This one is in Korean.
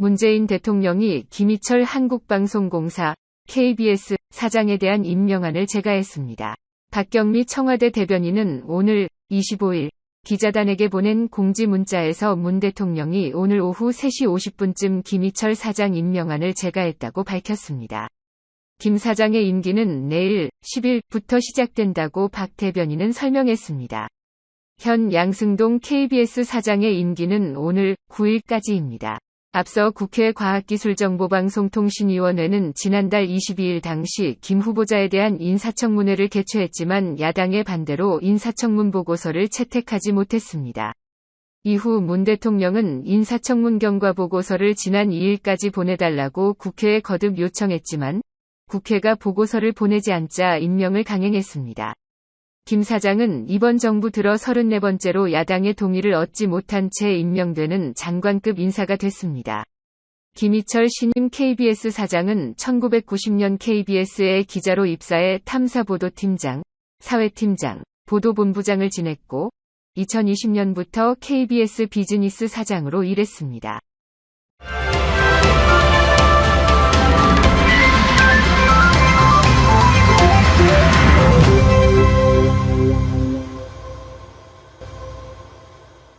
문재인 대통령이 김희철 한국방송공사 KBS 사장에 대한 임명안을 제가했습니다. 박경미 청와대 대변인은 오늘 25일 기자단에게 보낸 공지 문자에서 문 대통령이 오늘 오후 3시 50분쯤 김희철 사장 임명안을 제가했다고 밝혔습니다. 김 사장의 임기는 내일 10일부터 시작된다고 박 대변인은 설명했습니다. 현 양승동 KBS 사장의 임기는 오늘 9일까지입니다. 앞서 국회 과학기술정보방송통신위원회는 지난달 22일 당시 김 후보자에 대한 인사청문회를 개최했지만 야당의 반대로 인사청문 보고서를 채택하지 못했습니다. 이후 문 대통령은 인사청문 경과 보고서를 지난 2일까지 보내달라고 국회에 거듭 요청했지만 국회가 보고서를 보내지 않자 임명을 강행했습니다. 김 사장은 이번 정부 들어 34번째로 야당의 동의를 얻지 못한 채 임명되는 장관급 인사가 됐습니다. 김희철 신임 KBS 사장은 1990년 KBS의 기자로 입사해 탐사보도팀장, 사회팀장, 보도본부장을 지냈고 2020년부터 KBS 비즈니스 사장으로 일했습니다.